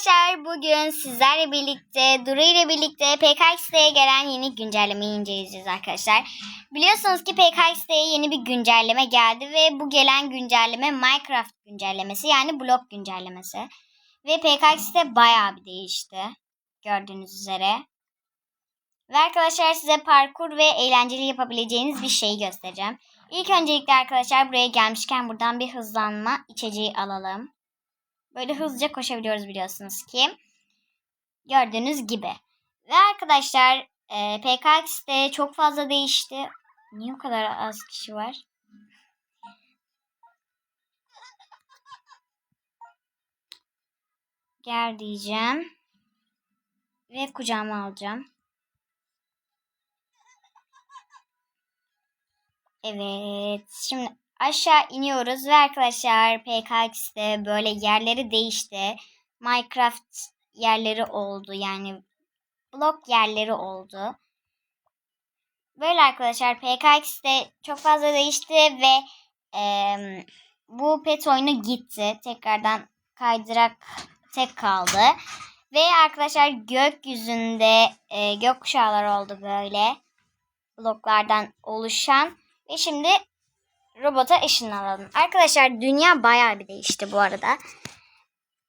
arkadaşlar bugün sizlerle birlikte Duru ile birlikte PKX'de gelen yeni güncellemeyi inceleyeceğiz arkadaşlar. Biliyorsunuz ki PKX'de yeni bir güncelleme geldi ve bu gelen güncelleme Minecraft güncellemesi yani blok güncellemesi. Ve PKX'de bayağı bir değişti gördüğünüz üzere. Ve arkadaşlar size parkur ve eğlenceli yapabileceğiniz bir şeyi göstereceğim. İlk öncelikle arkadaşlar buraya gelmişken buradan bir hızlanma içeceği alalım. Böyle hızlıca koşabiliyoruz biliyorsunuz ki. Gördüğünüz gibi. Ve arkadaşlar e, PKX'de çok fazla değişti. Niye o kadar az kişi var? Gel diyeceğim. Ve kucağıma alacağım. Evet. Şimdi aşağı iniyoruz ve arkadaşlar PKX'de böyle yerleri değişti. Minecraft yerleri oldu. Yani blok yerleri oldu. Böyle arkadaşlar PKX'de çok fazla değişti ve eee, bu pet oyunu gitti. Tekrardan kaydırak tek kaldı. Ve arkadaşlar gökyüzünde e, gökkuşağlar oldu böyle. Bloklardan oluşan. Ve şimdi robota ışınlanalım. Arkadaşlar dünya bayağı bir değişti bu arada.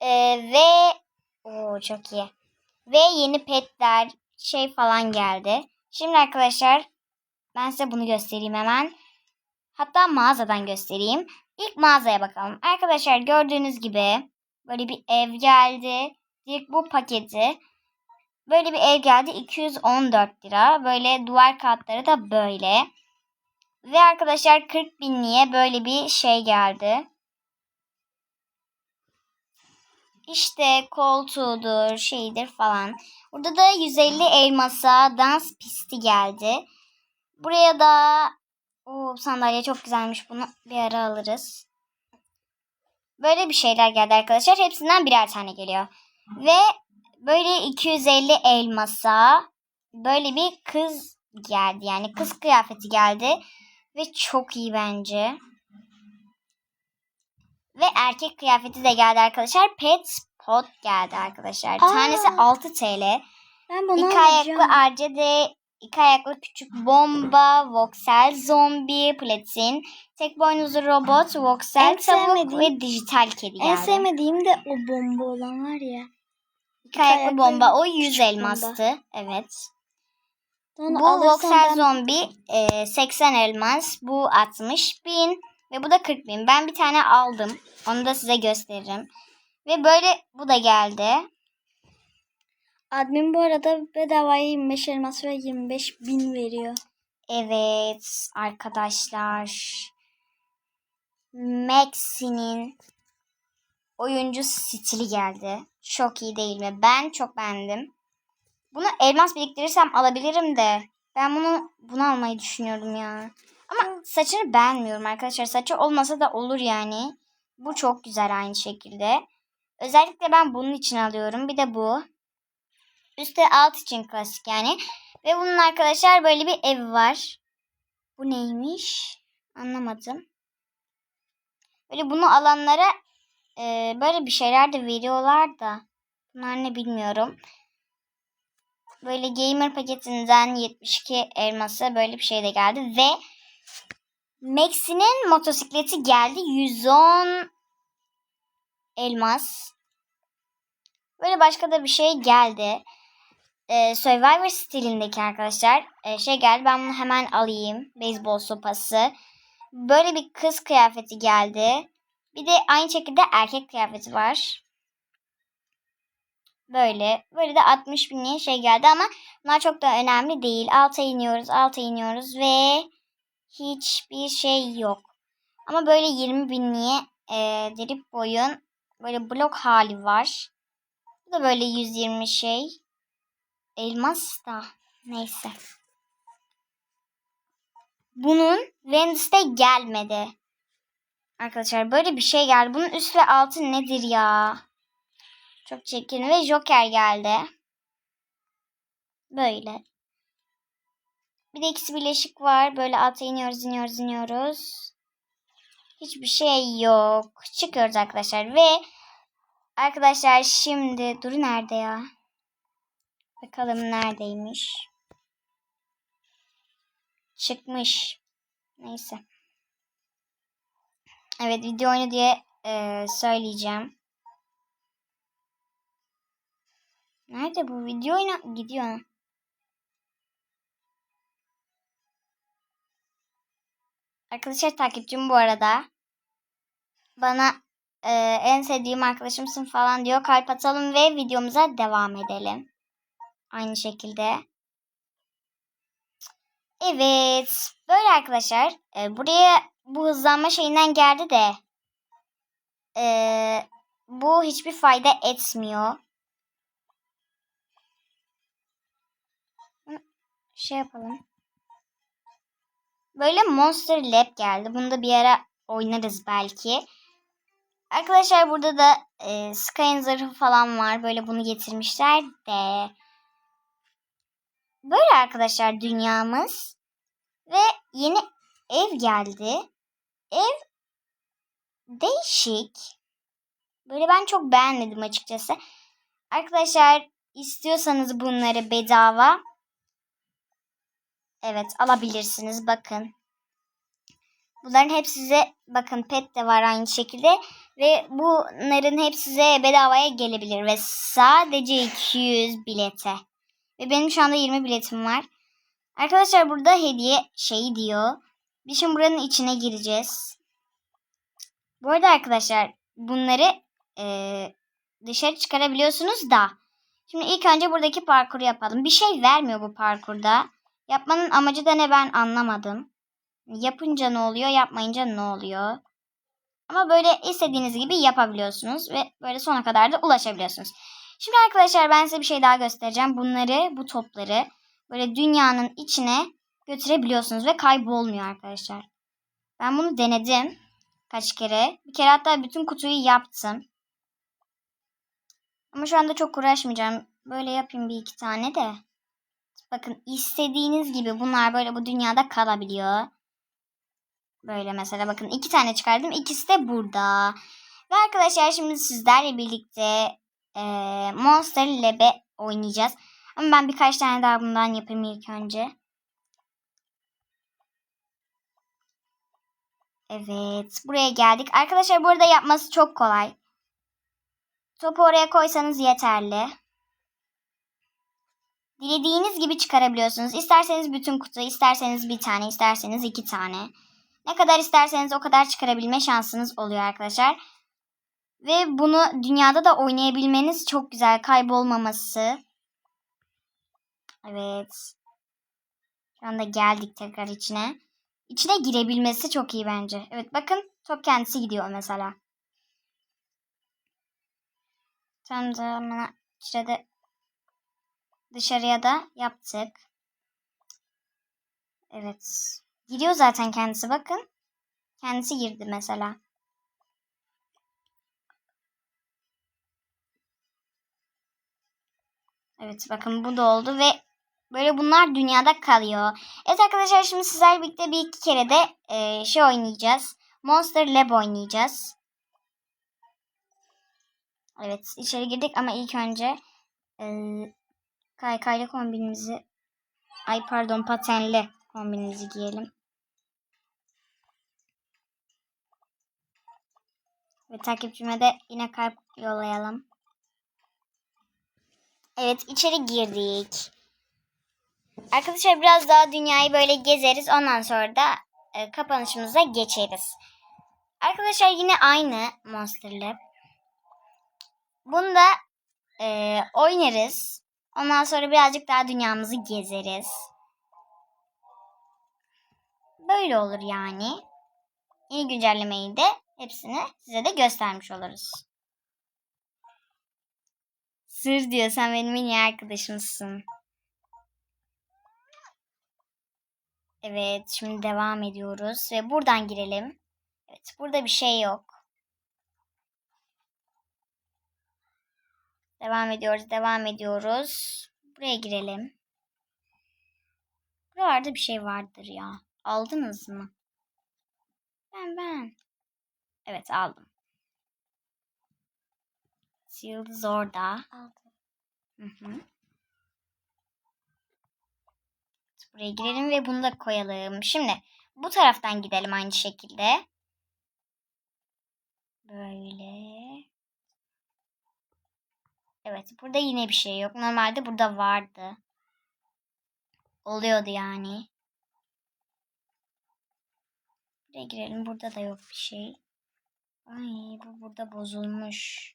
Ee, ve o çok iyi. Ve yeni petler şey falan geldi. Şimdi arkadaşlar ben size bunu göstereyim hemen. Hatta mağazadan göstereyim. İlk mağazaya bakalım. Arkadaşlar gördüğünüz gibi böyle bir ev geldi. Direkt bu paketi. Böyle bir ev geldi 214 lira. Böyle duvar katları da böyle. Ve arkadaşlar 40 binliğe böyle bir şey geldi. İşte koltuğudur, şeydir falan. Burada da 150 elmasa dans pisti geldi. Buraya da o sandalye çok güzelmiş. Bunu bir ara alırız. Böyle bir şeyler geldi arkadaşlar. Hepsinden birer tane geliyor. Ve böyle 250 elmasa böyle bir kız geldi. Yani kız kıyafeti geldi. Ve çok iyi bence. Ve erkek kıyafeti de geldi arkadaşlar. Pet Pot geldi arkadaşlar. Aa. Tanesi 6 TL. Ben bunu İki ayaklı Arcade, iki ayaklı küçük bomba, voxel zombi, platin, tek boynuzlu robot, voxel En tavuk sevmediğim- ve dijital kedi geldi. En sevmediğim de o bomba olan var ya. İki ayaklı ayaklı bomba. O 100 küçük elmastı. Evet. Bu voxel ben- zombi e, 80 elmas. Bu 60 bin. Ve bu da 40 bin. Ben bir tane aldım. Onu da size gösteririm. Ve böyle bu da geldi. Admin bu arada bedavaya 25 elmas ve 25 bin veriyor. Evet arkadaşlar. Maxi'nin oyuncu stili geldi. Çok iyi değil mi? Ben çok beğendim. Bunu elmas biriktirirsem alabilirim de. Ben bunu bunu almayı düşünüyorum ya. Ama saçını beğenmiyorum arkadaşlar. Saçı olmasa da olur yani. Bu çok güzel aynı şekilde. Özellikle ben bunun için alıyorum. Bir de bu. Üstte alt için klasik yani. Ve bunun arkadaşlar böyle bir ev var. Bu neymiş? Anlamadım. Böyle bunu alanlara e, böyle bir şeyler de veriyorlar da. Bunlar ne bilmiyorum. Böyle gamer paketinden 72 elması böyle bir şey de geldi. Ve Maxi'nin motosikleti geldi. 110 elmas. Böyle başka da bir şey geldi e, Survivor stilindeki arkadaşlar e, şey geldi. Ben bunu hemen alayım. Beyzbol sopası. Böyle bir kız kıyafeti geldi. Bir de aynı şekilde erkek kıyafeti var. Böyle. Böyle de 60 binliğe şey geldi ama bunlar çok da önemli değil. Alta iniyoruz, alta iniyoruz ve hiçbir şey yok. Ama böyle 20 binliğe e, drip boyun böyle blok hali var. Bu da böyle 120 şey. Elmas da neyse. Bunun Wednesday gelmedi. Arkadaşlar böyle bir şey geldi. Bunun üst ve altı nedir ya? Çok çirkin ve Joker geldi. Böyle. Bir de ikisi birleşik var. Böyle alta iniyoruz, iniyoruz, iniyoruz. Hiçbir şey yok. Çıkıyoruz arkadaşlar ve Arkadaşlar şimdi Duru nerede ya? Bakalım neredeymiş. Çıkmış. Neyse. Evet video oyunu diye e, söyleyeceğim. Nerede bu video oyunu? Gidiyor. Arkadaşlar takipçim bu arada. Bana e, en sevdiğim arkadaşımsın falan diyor. Kalp atalım ve videomuza devam edelim. Aynı şekilde. Evet. Böyle arkadaşlar. E, buraya bu hızlanma şeyinden geldi de e, bu hiçbir fayda etmiyor. Şey yapalım. Böyle Monster Lab geldi. Bunu da bir ara oynarız belki. Arkadaşlar burada da e, Sky'ın zırhı falan var. Böyle bunu getirmişler de. Böyle arkadaşlar dünyamız. Ve yeni ev geldi. Ev değişik. Böyle ben çok beğenmedim açıkçası. Arkadaşlar istiyorsanız bunları bedava Evet alabilirsiniz bakın. Bunların hep size bakın pet de var aynı şekilde ve bunların hep size bedavaya gelebilir ve sadece 200 bilete. Ve benim şu anda 20 biletim var. Arkadaşlar burada hediye şeyi diyor. Biz şimdi buranın içine gireceğiz. Bu arada arkadaşlar bunları e, dışarı çıkarabiliyorsunuz da. Şimdi ilk önce buradaki parkuru yapalım. Bir şey vermiyor bu parkurda. Yapmanın amacı da ne ben anlamadım. Yapınca ne oluyor, yapmayınca ne oluyor? Ama böyle istediğiniz gibi yapabiliyorsunuz ve böyle sona kadar da ulaşabiliyorsunuz. Şimdi arkadaşlar ben size bir şey daha göstereceğim. Bunları, bu topları böyle dünyanın içine götürebiliyorsunuz ve kaybolmuyor arkadaşlar. Ben bunu denedim kaç kere. Bir kere hatta bütün kutuyu yaptım. Ama şu anda çok uğraşmayacağım. Böyle yapayım bir iki tane de. Bakın istediğiniz gibi bunlar böyle bu dünyada kalabiliyor. Böyle mesela bakın iki tane çıkardım. İkisi de burada. Ve arkadaşlar şimdi sizlerle birlikte e, Monster Lab'e oynayacağız. Ama ben birkaç tane daha bundan yapayım ilk önce. Evet. Buraya geldik. Arkadaşlar burada yapması çok kolay. Topu oraya koysanız yeterli. Dilediğiniz gibi çıkarabiliyorsunuz. İsterseniz bütün kutu, isterseniz bir tane, isterseniz iki tane. Ne kadar isterseniz o kadar çıkarabilme şansınız oluyor arkadaşlar. Ve bunu dünyada da oynayabilmeniz çok güzel. Kaybolmaması. Evet. Şu anda geldik tekrar içine. İçine girebilmesi çok iyi bence. Evet bakın top kendisi gidiyor mesela. Tam da içeride dışarıya da yaptık. Evet. Gidiyor zaten kendisi bakın. Kendisi girdi mesela. Evet bakın bu da oldu ve böyle bunlar dünyada kalıyor. Evet arkadaşlar şimdi sizlerle birlikte bir iki kere de e, şey oynayacağız. Monster Lab oynayacağız. Evet içeri girdik ama ilk önce e, kaykaylı kombinimizi ay pardon patenli kombinimizi giyelim. Ve takipçime de yine kalp yollayalım. Evet içeri girdik. Arkadaşlar biraz daha dünyayı böyle gezeriz. Ondan sonra da e, kapanışımıza geçeriz. Arkadaşlar yine aynı Monster Lab. Bunda e, oynarız. Ondan sonra birazcık daha dünyamızı gezeriz. Böyle olur yani. Yeni güncellemeyi de hepsini size de göstermiş oluruz. Sır diyor sen benim en iyi arkadaşımsın. Evet şimdi devam ediyoruz ve buradan girelim. Evet burada bir şey yok. Devam ediyoruz devam ediyoruz. Buraya girelim. Buralarda bir şey vardır ya. Aldınız mı? Ben ben. Evet aldım. Yıldız orada. Aldım. Hı hı. Buraya girelim ve bunu da koyalım. Şimdi bu taraftan gidelim aynı şekilde. Böyle. Evet burada yine bir şey yok. Normalde burada vardı. Oluyordu yani. Buraya girelim. Burada da yok bir şey. Ay bu burada bozulmuş.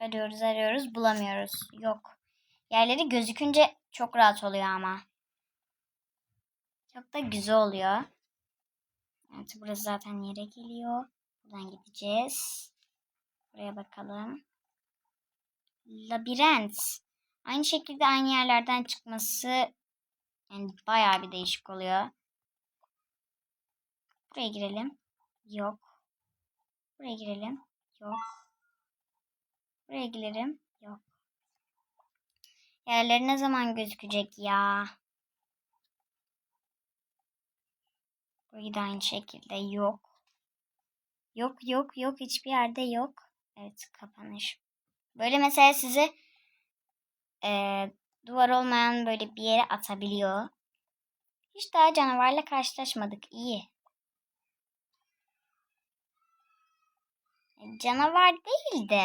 Arıyoruz arıyoruz bulamıyoruz. Yok. Yerleri gözükünce çok rahat oluyor ama. Çok da güzel oluyor. Evet burası zaten yere geliyor. Buradan gideceğiz. Buraya bakalım. Labirent. Aynı şekilde aynı yerlerden çıkması yani bayağı bir değişik oluyor. Buraya girelim. Yok. Buraya girelim. Yok. Buraya girelim. Yok. Yerleri ne zaman gözükecek ya? Burayı da aynı şekilde yok. Yok yok yok hiçbir yerde yok. Evet kapanış. Böyle mesela sizi eee, duvar olmayan böyle bir yere atabiliyor. Hiç daha canavarla karşılaşmadık. İyi. E, Canavar değil de.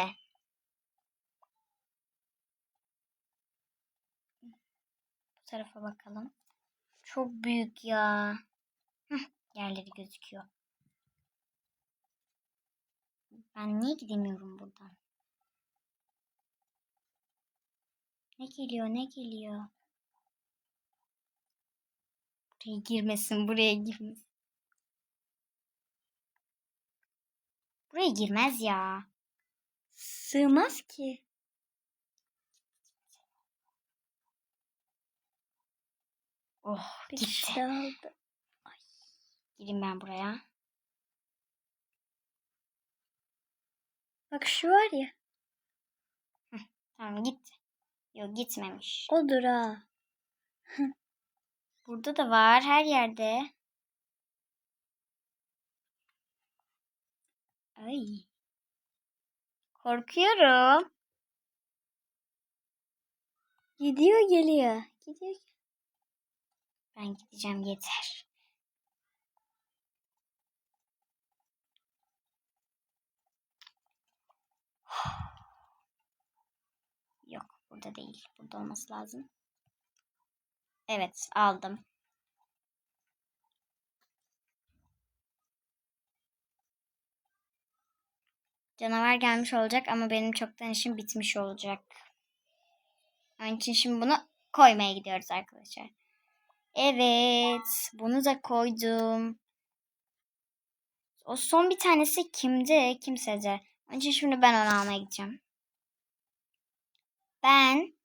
Bu tarafa bakalım. Çok büyük ya. Hıh, yerleri gözüküyor. Ben niye gidemiyorum buradan? Ne geliyor ne geliyor? Buraya girmesin buraya girmesin. Buraya girmez ya. Sığmaz ki. Oh gitti. aldı. Gireyim ben buraya. Bak şu var ya. Tamam gitti. Yok gitmemiş. Odur ha. Burada da var her yerde. Ay. Korkuyorum. Gidiyor geliyor. Gidiyor. Ben gideceğim yeter. Yok burada değil. Burada olması lazım. Evet aldım. Canavar gelmiş olacak ama benim çoktan işim bitmiş olacak. Onun için şimdi bunu koymaya gidiyoruz arkadaşlar. Evet, bunu da koydum. O son bir tanesi kimdi? Kimsece. Onun için şimdi ben onu almaya gideceğim. Ben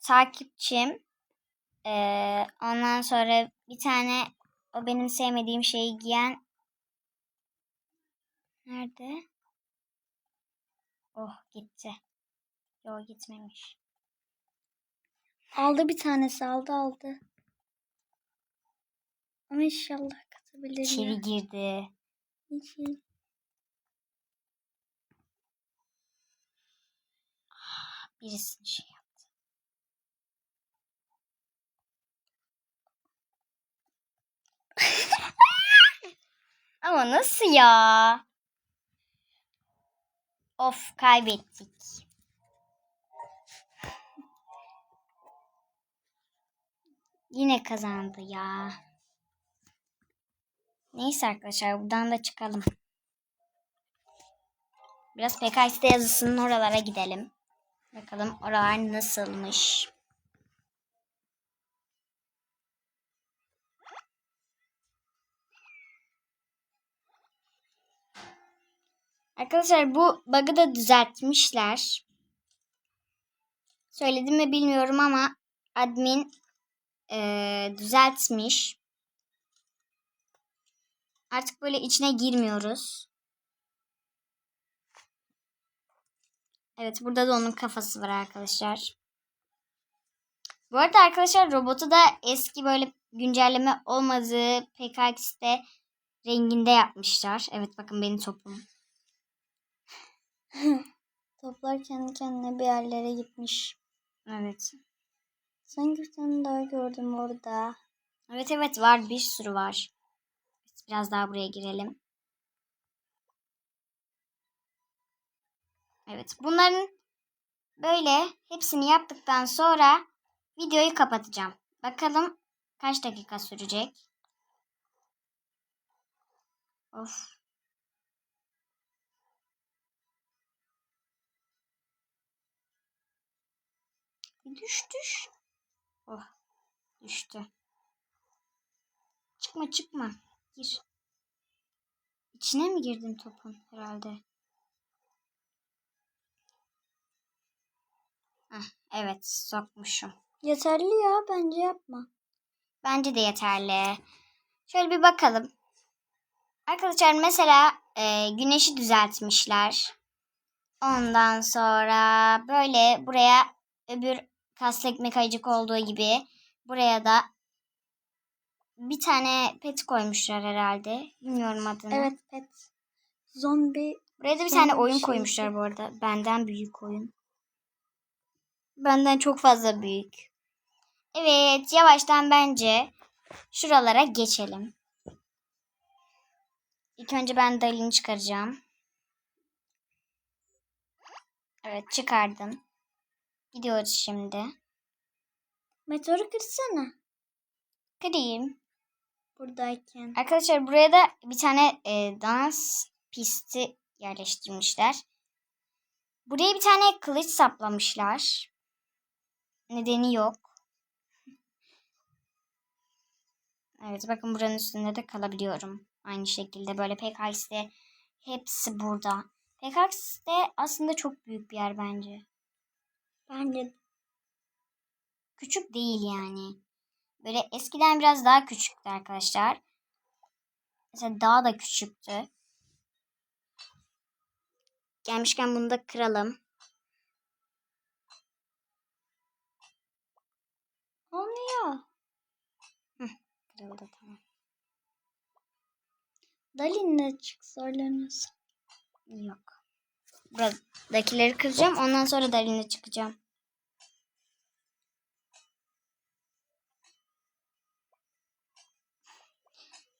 takipçim. Ee, ondan sonra bir tane o benim sevmediğim şeyi giyen nerede? Oh gitti. Yo gitmemiş. Aldı bir tanesi aldı aldı. Ama inşallah katabilir İçeri ya. girdi. İçeri. Birisi şey yaptı. Ama nasıl ya? Of kaybettik. Yine kazandı ya. Neyse arkadaşlar buradan da çıkalım. Biraz PKX'de yazısının oralara gidelim. Bakalım oralar nasılmış. Arkadaşlar bu bug'ı da düzeltmişler. Söyledim mi bilmiyorum ama admin eee, düzeltmiş. Artık böyle içine girmiyoruz. Evet burada da onun kafası var arkadaşlar. Bu arada arkadaşlar robotu da eski böyle güncelleme olmadığı PKX'te renginde yapmışlar. Evet bakın benim topum. Toplar kendi kendine bir yerlere gitmiş. Evet. Sanki bir tane daha gördüm orada. Evet evet var bir sürü var. Biraz daha buraya girelim. Evet bunların böyle hepsini yaptıktan sonra videoyu kapatacağım. Bakalım kaç dakika sürecek. Of. Düş düş. Oh düştü. Çıkma çıkma. Gir. İçine mi girdin topun herhalde? Evet sokmuşum. Yeterli ya bence yapma. Bence de yeterli. Şöyle bir bakalım. Arkadaşlar mesela e, güneşi düzeltmişler. Ondan sonra böyle buraya öbür kaslı ekmek ayıcık olduğu gibi buraya da bir tane pet koymuşlar herhalde. Bilmiyorum adını. Evet pet. Zombi. Buraya da bir Son tane oyun şey koymuşlar bu arada. Benden büyük oyun. Benden çok fazla büyük. Evet, yavaştan bence şuralara geçelim. İlk önce ben Dalin'i çıkaracağım. Evet, çıkardım. Gidiyoruz şimdi. Meteoru kırsana. Kırayım. Buradayken. Arkadaşlar buraya da bir tane e, dans pisti yerleştirmişler. Buraya bir tane kılıç saplamışlar. Nedeni yok. Evet bakın buranın üstünde de kalabiliyorum. Aynı şekilde böyle PKX'de hepsi burada. PKX'de aslında çok büyük bir yer bence. Bence Küçük değil yani. Böyle eskiden biraz daha küçüktü arkadaşlar. Mesela daha da küçüktü. Gelmişken bunu da kıralım. Olmuyor. Kırıldı tamam. Dalin'le çık zorlanıyorsun. Yok. Buradakileri kıracağım. Ondan sonra daline çıkacağım.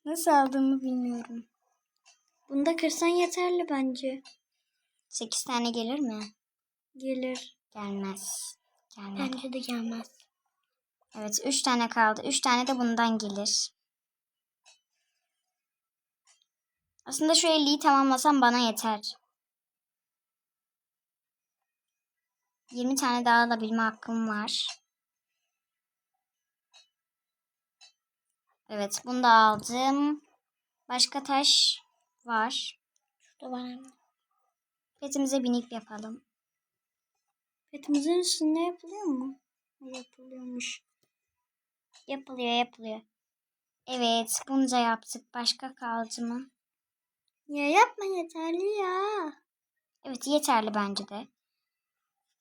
Nasıl aldığımı bilmiyorum. Bunu da kırsan yeterli bence. 8 tane gelir mi? Gelir. Gelmez. Gelmez. Bence de gelmez. Evet 3 tane kaldı. 3 tane de bundan gelir. Aslında şu 50'yi tamamlasam bana yeter. 20 tane daha alabilme hakkım var. Evet bunu da aldım. Başka taş var. Şurada var. Petimize binik yapalım. Petimizin üstünde yapılıyor mu? Yapılıyormuş. Yapılıyor yapılıyor. Evet bunu da yaptık. Başka kaldı mı? Ya yapma yeterli ya. Evet yeterli bence de.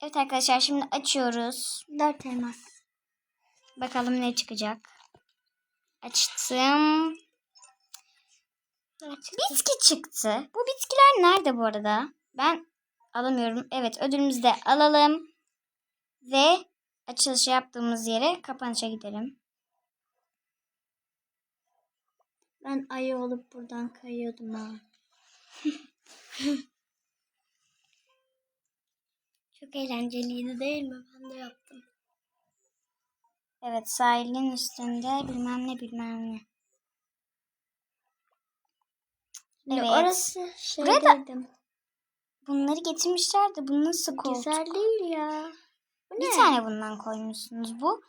Evet arkadaşlar şimdi açıyoruz. Dört elmas. Bakalım ne çıkacak. Açtım. Bitki çıktı. Bu bitkiler nerede bu arada? Ben alamıyorum. Evet ödülümüzü de alalım. Ve açılışı yaptığımız yere kapanışa gidelim. Ben ayı olup buradan kayıyordum ha. Çok eğlenceliydi değil mi? Ben de yaptım. Evet sahilin üstünde bilmem ne bilmem ne. Evet. Orası Buraya da-. Bunları getirmişler de bu nasıl koltuk? Güzel değil ya. Bu Bir ne? tane bundan koymuşsunuz. Bu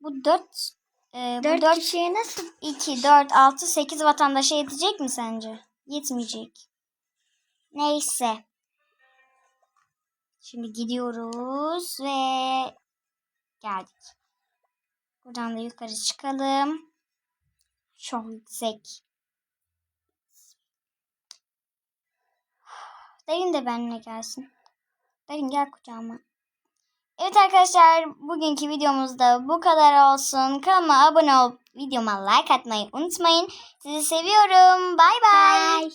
bu 4 e, bu Dört 4 kişiye nasıl? 2 4 6 8 vatandaşa yetecek mi sence? Yetmeyecek. Neyse. Şimdi gidiyoruz ve geldik. Buradan da yukarı çıkalım. Çok yüksek. Derin de benimle gelsin. Derin gel kucağıma. Evet arkadaşlar bugünkü videomuzda bu kadar olsun. Kanalıma abone olup videoma like atmayı unutmayın. Sizi seviyorum. Bay bay.